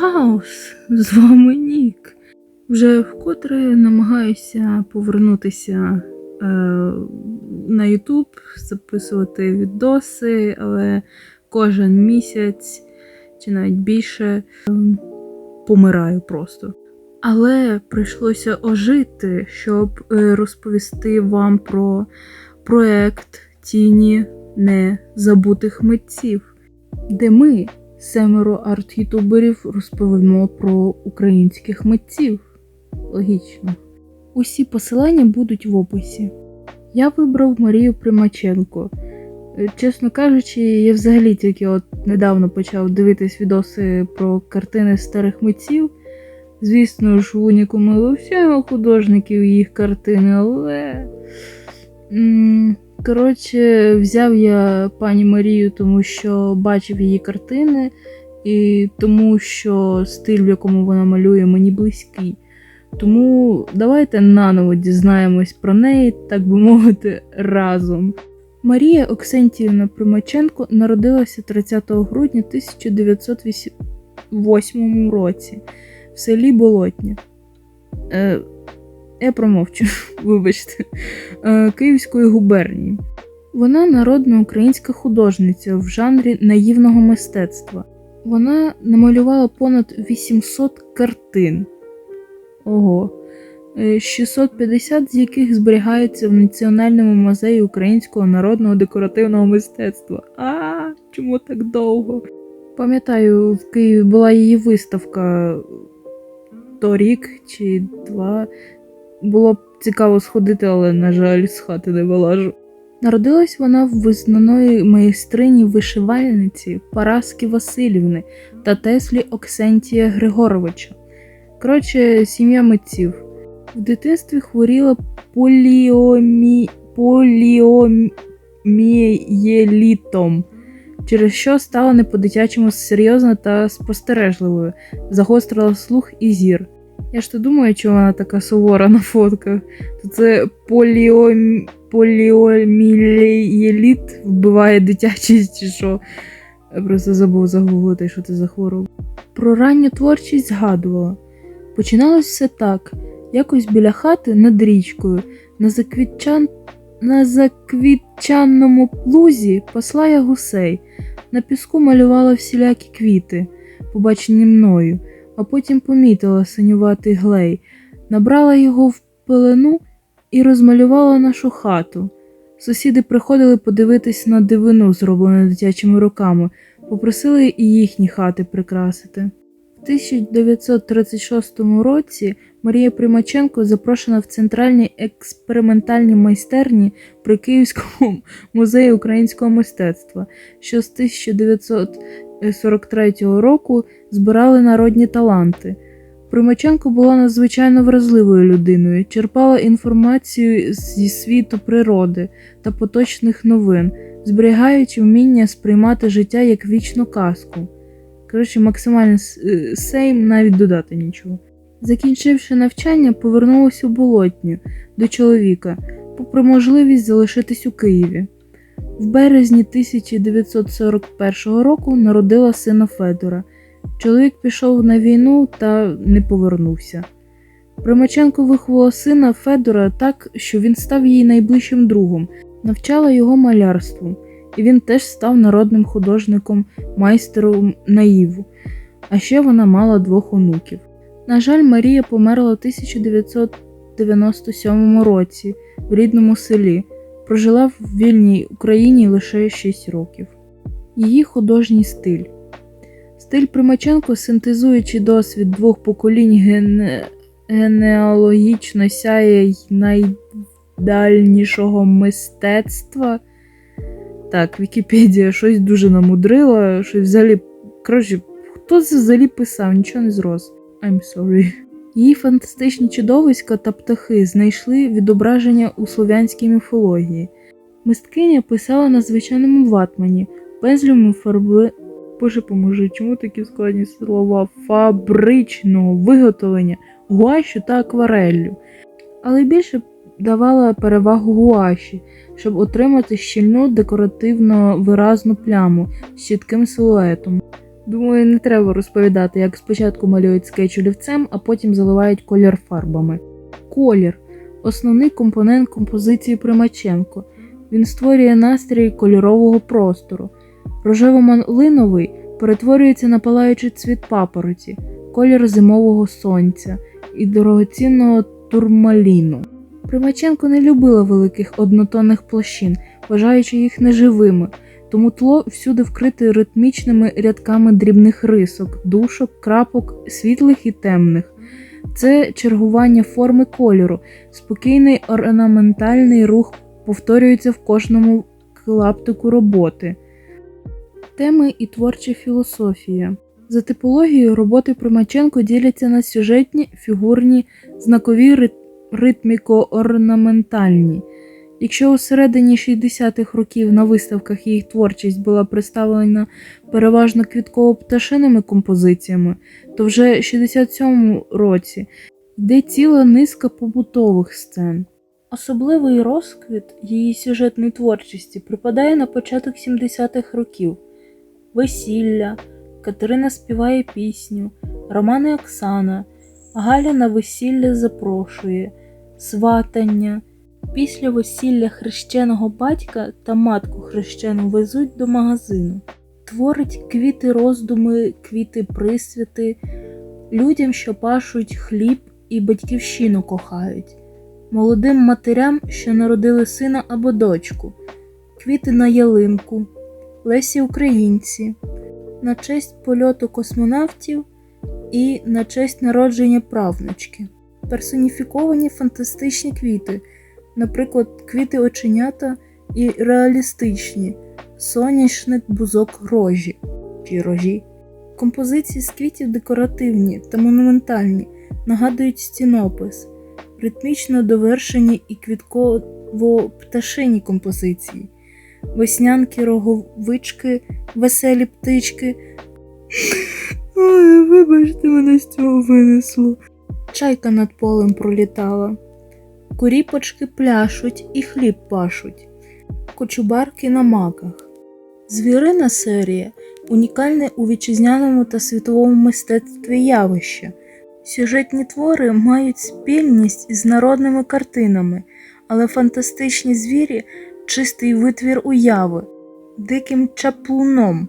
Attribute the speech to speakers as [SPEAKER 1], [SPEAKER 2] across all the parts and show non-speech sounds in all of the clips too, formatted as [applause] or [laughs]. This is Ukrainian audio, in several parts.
[SPEAKER 1] Хаос, з вами Нік. Вже вкотре намагаюся повернутися е, на YouTube, записувати відоси, але кожен місяць чи навіть більше е, помираю просто. Але прийшлося ожити, щоб е, розповісти вам про проект Тіні незабутих митців, де ми, семеро арт-ютуберів, розповімо про українських митців. Логічно. Усі посилання будуть в описі. Я вибрав Марію Примаченко. Е, Чесно кажучи, я взагалі тільки от недавно почав дивитись відоси про картини старих митців. Звісно ж, в уніку ми вивчаємо художників їх картини, але. Коротше, взяв я пані Марію, тому що бачив її картини, і тому що стиль, в якому вона малює, мені близький. Тому давайте наново дізнаємось про неї, так би мовити, разом. Марія Оксентіївна Примаченко народилася 30 грудня 1908 році в селі Болотня. Е, я промовчу, [laughs] вибачте, е, Київської губернії. Вона народна українська художниця в жанрі наївного мистецтва. Вона намалювала понад 800 картин. Ого. Е, 650 з яких зберігаються в Національному музеї українського народного декоративного мистецтва. А, чому так довго? Пам'ятаю, в Києві була її виставка торік чи два. Було б цікаво сходити, але, на жаль, з хати не вилажу. Народилась вона в визнаної майстрині вишивальниці Параски Васильівни та Теслі Оксентія Григоровича. Коротше, сім'я митців. В дитинстві хворіла поліомі... поліомієлітом, через що стала не по-дитячому серйозна та спостережливою, загострила слух і зір. Я ж то думаю, чому вона така сувора на фотках. То це поліом... поліомієліт вбиває дитячість чи що. Я просто забув загуглити, що це за хвороба. Про ранню творчість згадувала. Починалось все так. Якось біля хати над річкою, на заквітчан... на заквітчаному плузі пасла я гусей, на піску малювала всілякі квіти, побачені мною, а потім помітила синюватий глей, набрала його в пелену і розмалювала нашу хату. Сусіди приходили подивитись на дивину, зроблену дитячими руками, попросили і їхні хати прикрасити. В 1936 році Марія Примаченко запрошена в центральній експериментальній майстерні при Київському [laughs] музеї українського мистецтва, що з 1943 року збирали народні таланти. Примаченко була надзвичайно вразливою людиною, черпала інформацію зі світу природи та поточних новин, зберігаючи вміння сприймати життя як вічну казку. Коротше, максимально е, сейм, навіть додати нічого. Закінчивши навчання, повернулася у болотню до чоловіка, попри можливість залишитись у Києві. В березні 1941 року народила сина Федора. Чоловік пішов на війну та не повернувся. Примаченко виховала сина Федора так, що він став її найближчим другом, навчала його малярству, і він теж став народним художником, майстером наїву. А ще вона мала двох онуків. На жаль, Марія померла в 1997 році в рідному селі, прожила в вільній Україні лише 6 років. Її художній стиль. Стиль Примаченко, синтезуючи досвід двох поколінь гене... генеалогічно сяє найдальнішого мистецтва. Так, Вікіпедія щось дуже намудрила, щось взагалі. Коротше, хто це взагалі писав, нічого не зрос. I'm sorry. Її фантастичні чудовиська та птахи знайшли відображення у слов'янській міфології. Мисткиня писала на звичайному ватмані, пензлем фарби. Боже поможи, чому такі складні слова фабричного виготовлення гуашю та аквареллю. Але більше давала перевагу гуаші, щоб отримати щільну декоративно виразну пляму з чітким силуетом. Думаю, не треба розповідати, як спочатку малюють скетч олівцем, а потім заливають колір фарбами. Колір основний компонент композиції Примаченко. Він створює настрій кольорового простору. Рожево-малиновий перетворюється на палаючий цвіт папороті, колір зимового сонця і дорогоцінного турмаліну. Примаченко не любила великих однотонних площин, вважаючи їх неживими, тому тло всюди вкрите ритмічними рядками дрібних рисок, душок, крапок, світлих і темних. Це чергування форми кольору, спокійний орнаментальний рух повторюється в кожному клаптику роботи. Теми і творча філософія. За типологією роботи Примаченко діляться на сюжетні, фігурні, знакові рит- ритміко-орнаментальні. Якщо у середині 60-х років на виставках їх творчість була представлена переважно квітково-пташиними композиціями, то вже в 67-му році йде ціла низка побутових сцен. Особливий розквіт її сюжетної творчості припадає на початок 70-х років. Весілля, Катерина співає пісню, Роман і Оксана, Галя на весілля запрошує, сватання. Після весілля хрещеного батька та матку хрещену везуть до магазину. Творить квіти роздуми, квіти присвяти, людям, що пашуть хліб і батьківщину кохають, молодим матерям, що народили сина або дочку, квіти на ялинку, Лесі Українці, на честь польоту космонавтів і на честь народження правнучки. Персоніфіковані фантастичні квіти, наприклад, квіти оченята і реалістичні, соняшник бузок рожі чи рожі. Композиції з квітів декоративні та монументальні, нагадують стінопис, ритмічно довершені і квітково-пташині композиції, веснянки, роговички, веселі птички. Ой, вибачте, мене з цього винесло. Чайка над полем пролітала. Куріпочки пляшуть і хліб пашуть, кочубарки на маках. Звірина серія унікальне у вітчизняному та світовому мистецтві явище. Сюжетні твори мають спільність із народними картинами, але фантастичні звірі чистий витвір уяви, диким чаплуном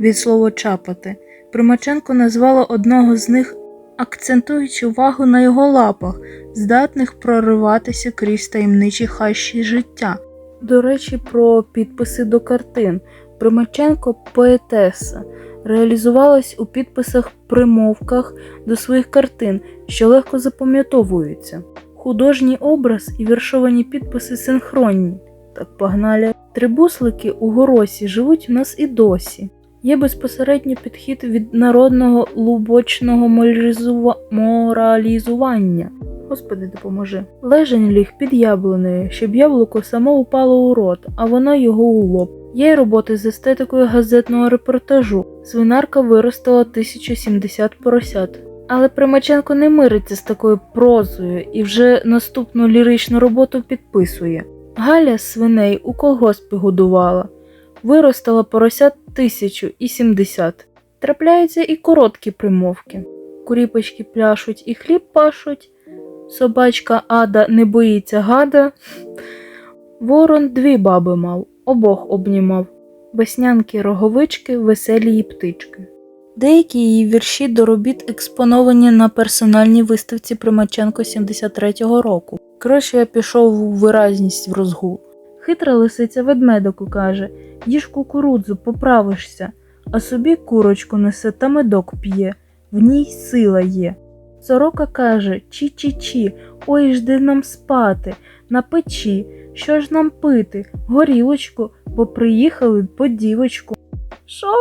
[SPEAKER 1] від слова чапати. Примаченко назвала одного з них, акцентуючи увагу на його лапах, здатних прориватися крізь таємничі хащі життя. До речі, про підписи до картин. Примаченко поетеса реалізувалась у підписах примовках до своїх картин, що легко запам'ятовуються. Художній образ і віршовані підписи синхронні. Так погнали. Трибуслики у горосі живуть в нас і досі. Є безпосередній підхід від народного лубочного моралізува- моралізування. Господи, допоможи. Лежень ліг під яблунею, щоб яблуко само упало у рот, а воно його у лоб. Є й роботи з естетикою газетного репортажу. Свинарка виростила 1070 поросят. Але Примаченко не мириться з такою прозою і вже наступну ліричну роботу підписує. Галя свиней у колгоспі годувала, виростила поросят тисячу і сімдесят. Трапляються і короткі примовки. Куріпочки пляшуть і хліб пашуть, собачка Ада не боїться гада. Ворон дві баби мав, обох обнімав, веснянки роговички, веселі її птички. Деякі її вірші до робіт експоновані на персональній виставці Примаченко 73-го року. Коротше, я пішов у виразність в розгул. Хитра лисиця ведмедику каже: їж кукурудзу, поправишся, а собі курочку несе та медок п'є, в ній сила є. Сорока каже: Чі-чі-чі, ой, жди нам спати, на печі, що ж нам пити, горілочку, бо приїхали по дівочку. Що?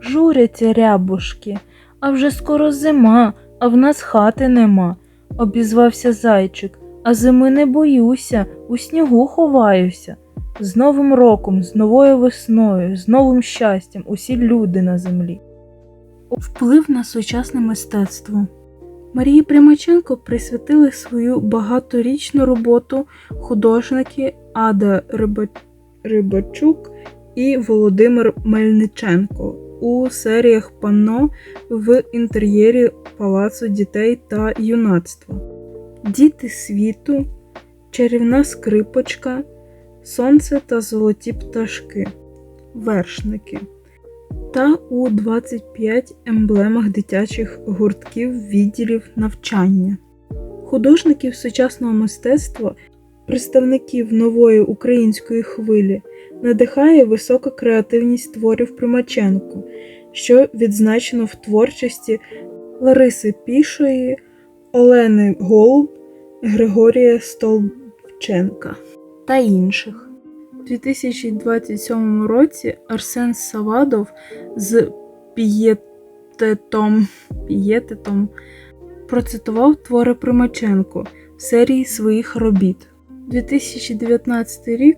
[SPEAKER 1] Журяться рябушки, а вже скоро зима, а в нас хати нема, обізвався зайчик, а зими не боюся, у снігу ховаюся. З Новим роком, з новою весною, з новим щастям усі люди на землі. Вплив на сучасне мистецтво. Марії Примаченко присвятили свою багаторічну роботу художники Ада Риба... Рибачук і Володимир Мельниченко. у серіях панно в інтер'єрі Палацу дітей та юнацтва. Діти світу, чарівна скрипочка, сонце та золоті пташки, вершники та у 25 емблемах дитячих гуртків відділів навчання. Художників сучасного мистецтва, представників нової української хвилі, надихає висока креативність творів Примаченко, що відзначено в творчості Лариси Пішої, Олени Голуб, Григорія Столбченка та інших. У 2027 році Арсен Савадов з пієтетом, пієтетом процитував твори Примаченко в серії своїх робіт. 2019 рік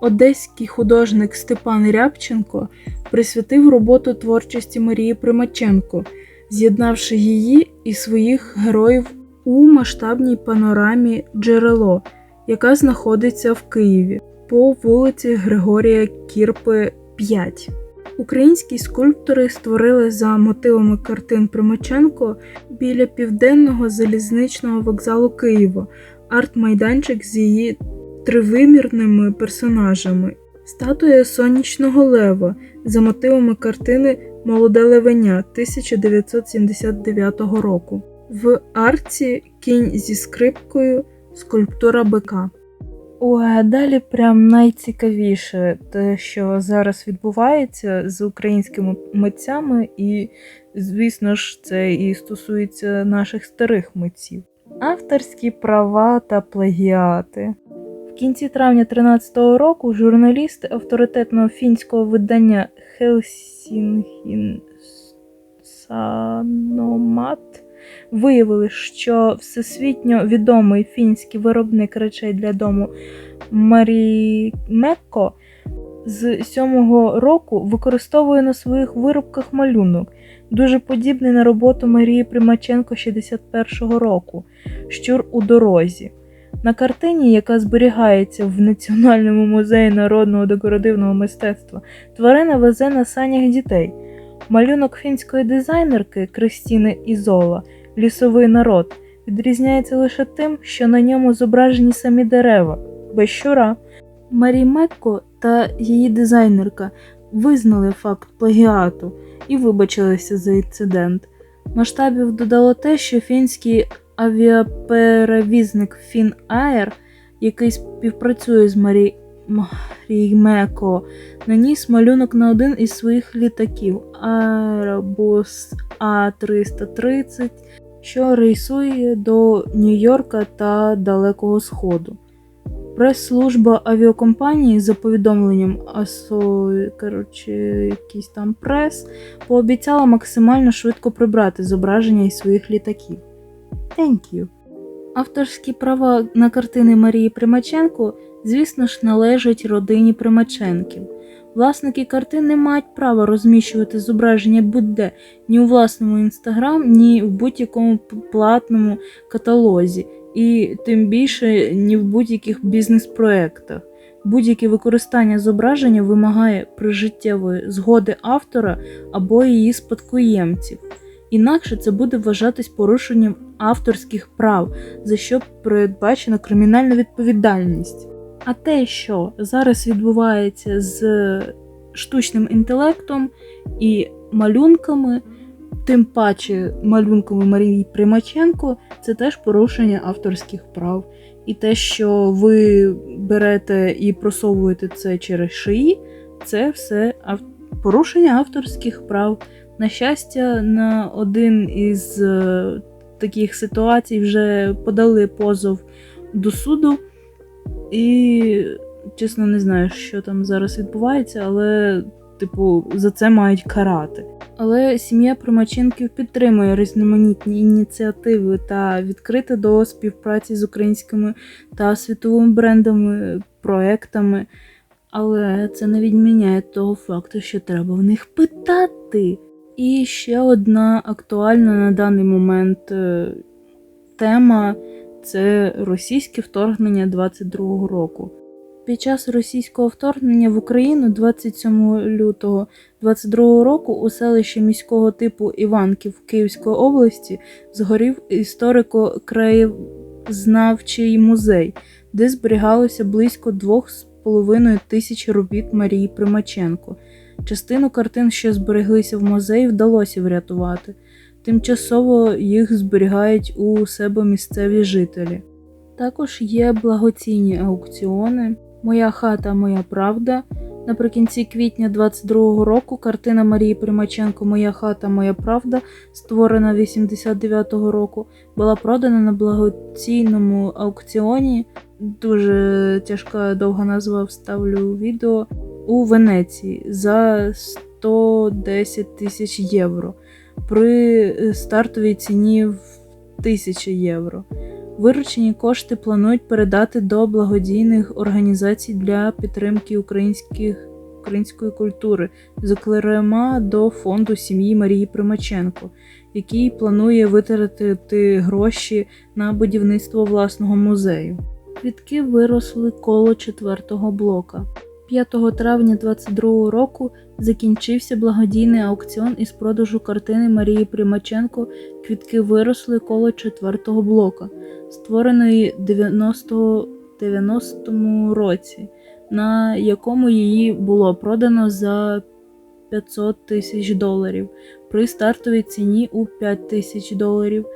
[SPEAKER 1] одеський художник Степан Рябченко присвятив роботу творчості Марії Примаченко, з'єднавши її і своїх героїв у масштабній панорамі Джерело, яка знаходиться в Києві по вулиці Григорія Кірпи, 5. Українські скульптори створили за мотивами картин Примаченко біля південного залізничного вокзалу Києва арт-майданчик з її тривимірними персонажами, статуя сонячного лева за мотивами картини Молоде левеня 1979 року. В арці кінь зі скрипкою скульптура бика. Ой, а далі прям найцікавіше те, що зараз відбувається з українськими митцями, і, звісно ж, це і стосується наших старих митців. Авторські права та плагіати. Кінці травня 2013 року журналісти авторитетного фінського видання Хелсінгін Саномат виявили, що всесвітньо відомий фінський виробник речей для дому Марімекко з сьомого року використовує на своїх виробках малюнок, дуже подібний на роботу Марії Примаченко 61-го року Щур у дорозі. На картині, яка зберігається в Національному музеї народного декоративного мистецтва, тварина везе на санях дітей. Малюнок фінської дизайнерки Кристіни Ізола Лісовий народ відрізняється лише тим, що на ньому зображені самі дерева, без щура. Марі Мекко та її дизайнерка визнали факт плагіату і вибачилися за інцидент. Масштабів додало те, що фінський авіаперевізник Фінаер, який співпрацює з Марі Меко, наніс малюнок на один із своїх літаків Airbus А330, що рейсує до Нью-Йорка та Далекого Сходу. Прес-служба авіакомпанії за повідомленням АСО, коротше, якийсь там прес, пообіцяла максимально швидко прибрати зображення із своїх літаків. Thank. Авторські права на картини Марії Примаченко, звісно ж, належать родині Примаченків. Власники картин не мають права розміщувати зображення будь-де ні у власному інстаграм, ні в будь-якому платному каталозі, і тим більше ні в будь-яких бізнес-проектах. Будь-яке використання зображення вимагає прижиттєвої згоди автора або її спадкоємців. Інакше це буде вважатись порушенням авторських прав, за що передбачена кримінальна відповідальність. А те, що зараз відбувається з штучним інтелектом і малюнками, тим паче малюнками Марії Примаченко, це теж порушення авторських прав. І те, що ви берете і просовуєте це через шиї, це все ав... порушення авторських прав. На щастя, на один із е, таких ситуацій вже подали позов до суду, і, чесно, не знаю, що там зараз відбувається, але, типу, за це мають карати. Але сім'я Примаченків підтримує різноманітні ініціативи та відкрита до співпраці з українськими та світовими брендами, проектами. Але це не відміняє того факту, що треба в них питати. І ще одна актуальна на даний момент е, тема це російське вторгнення 22-го року. під час російського вторгнення в Україну 27 лютого 22 року у селищі міського типу Іванків Київської області згорів історико-краєзнавчий музей, де зберігалося близько 2,5 тисяч робіт Марії Примаченко. Частину картин, що збереглися в музеї, вдалося врятувати. Тимчасово їх зберігають у себе місцеві жителі. Також є благоцінні аукціони Моя хата, моя правда. Наприкінці квітня 22-го року картина Марії Примаченко Моя хата, моя правда, створена 89-го року, була продана на благоцінному аукціоні. Дуже тяжка довга назва вставлю у відео у Венеції за 110 тисяч євро при стартовій ціні в 1000 євро. Виручені кошти планують передати до благодійних організацій для підтримки українських, української культури, зокрема до фонду сім'ї Марії Примаченко, який планує витратити гроші на будівництво власного музею. Квітки виросли коло четвертого блока. 5 травня 2022 року закінчився благодійний аукціон із продажу картини Марії Примаченко Квітки виросли коло четвертого блока, створеної 90 90-му році, на якому її було продано за 500 тисяч доларів при стартовій ціні у 5 тисяч доларів.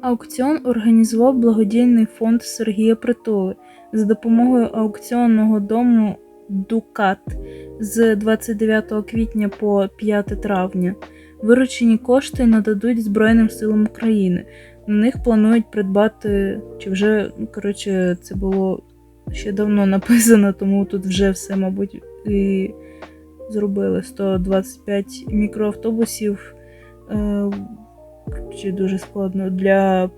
[SPEAKER 1] Аукціон організував благодійний фонд Сергія Притули за допомогою аукціонного дому Дукат з 29 квітня по 5 травня. Виручені кошти нададуть Збройним силам України. На них планують придбати, чи вже, коротше, це було ще давно написано, тому тут вже все, мабуть, і зробили 125 мікроавтобусів. Е, чи дуже складно для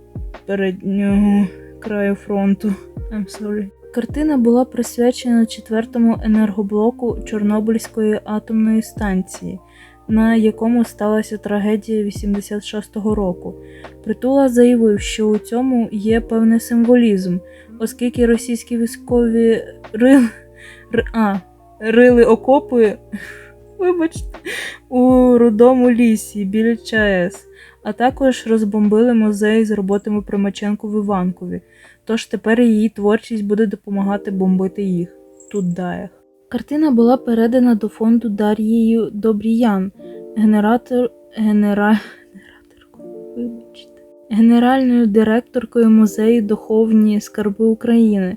[SPEAKER 1] переднього краю фронту. I'm sorry. Картина була присвячена четвертому енергоблоку Чорнобильської атомної станції, на якому сталася трагедія 86-го року. Притула заявив, що у цьому є певний символізм, оскільки російські військові рили, а, рили окопи [laughs] вибачте, у рудому лісі біля ЧАЕС, а також розбомбили музей з роботами Примаченко в Іванкові. Тож тепер її творчість буде допомагати бомбити їх тут даях. Картина була передана до фонду Дар'єю Добріян, генератор, генера... генераторкою, вибачте, генеральною директоркою музею Духовні Скарби України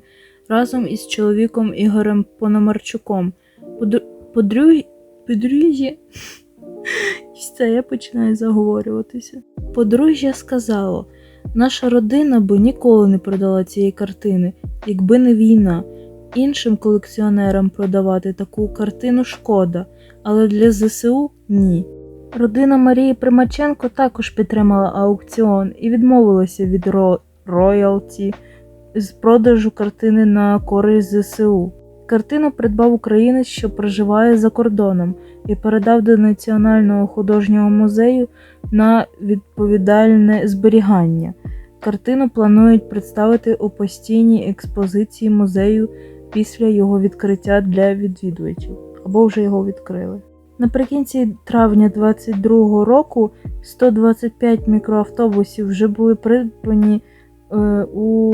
[SPEAKER 1] разом із чоловіком Ігорем Пономарчуком. Подру... Все, [laughs] я починаю заговорюватися. Подружжя сказало. Наша родина би ніколи не продала цієї картини, якби не війна. Іншим колекціонерам продавати таку картину шкода, але для ЗСУ ні. Родина Марії Примаченко також підтримала аукціон і відмовилася від ро... роялті з продажу картини на користь ЗСУ. Картину придбав українець, що проживає за кордоном, і передав до Національного художнього музею на відповідальне зберігання. Картину планують представити у постійній експозиції музею після його відкриття для відвідувачів або вже його відкрили. Наприкінці травня 2022 року 125 мікроавтобусів вже були придбані е, у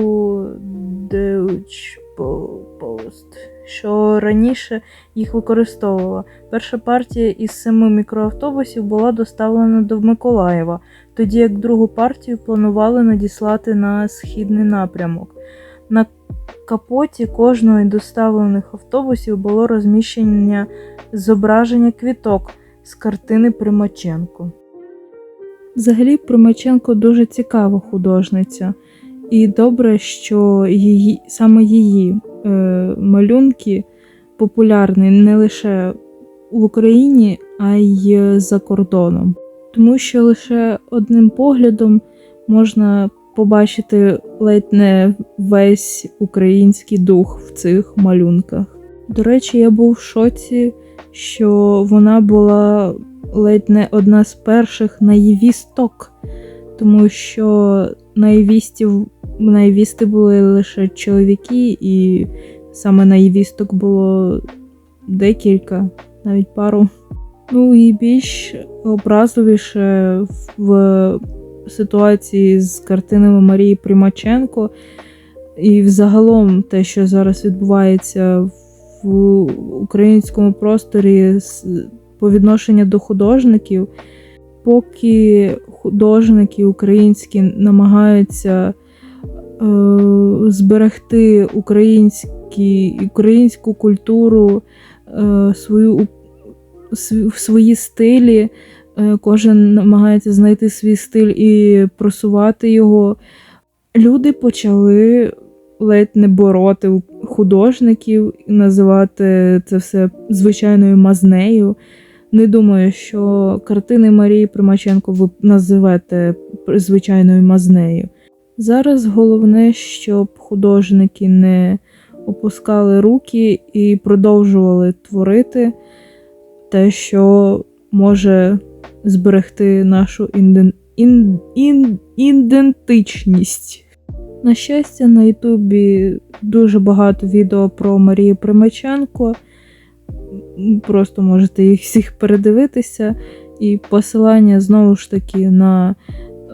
[SPEAKER 1] Deutsche Post, що раніше їх використовувала. Перша партія із семи мікроавтобусів була доставлена до Миколаєва, тоді як другу партію планували надіслати на східний напрямок. На капоті кожного із доставлених автобусів було розміщення зображення квіток з картини Примаченко. Взагалі, Примаченко дуже цікава художниця, і добре, що її, саме її е, малюнки популярні не лише в Україні, а й за кордоном. Тому що лише одним поглядом можна побачити ледь не весь український дух в цих малюнках. До речі, я був в шоці, що вона була ледь не одна з перших наївісток, тому що наївістів, наївісти були лише чоловіки, і Саме наївісток було декілька, навіть пару. Ну і більш образливіше в ситуації з картинами Марії Примаченко, і взагалом те, що зараз відбувається в українському просторі по відношенню до художників, поки художники українські намагаються е, зберегти українські, українську культуру, е, свою, св- свої стилі. Е, Кожен намагається знайти свій стиль і просувати його. Люди почали ледь не бороти художників, називати це все звичайною мазнею. Не думаю, що картини Марії Примаченко ви називете звичайною мазнею. Зараз головне, щоб художники не опускали руки і продовжували творити те, що може зберегти нашу інден... ін... Ін... ідентичність. На щастя, на Ютубі дуже багато відео про Марію Примаченко. Просто можете їх всіх передивитися. І посилання знову ж таки на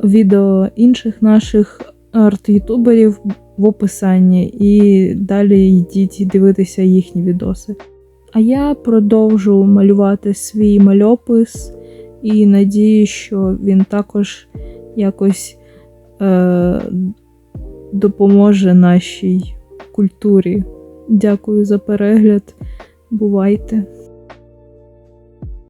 [SPEAKER 1] відео інших наших арт-ютуберів в описанні. І далі йдіть і дивитися їхні відоси. А я продовжу малювати свій мальопис і надію, що він також якось е, допоможе нашій культурі. Дякую за перегляд. Бувайте!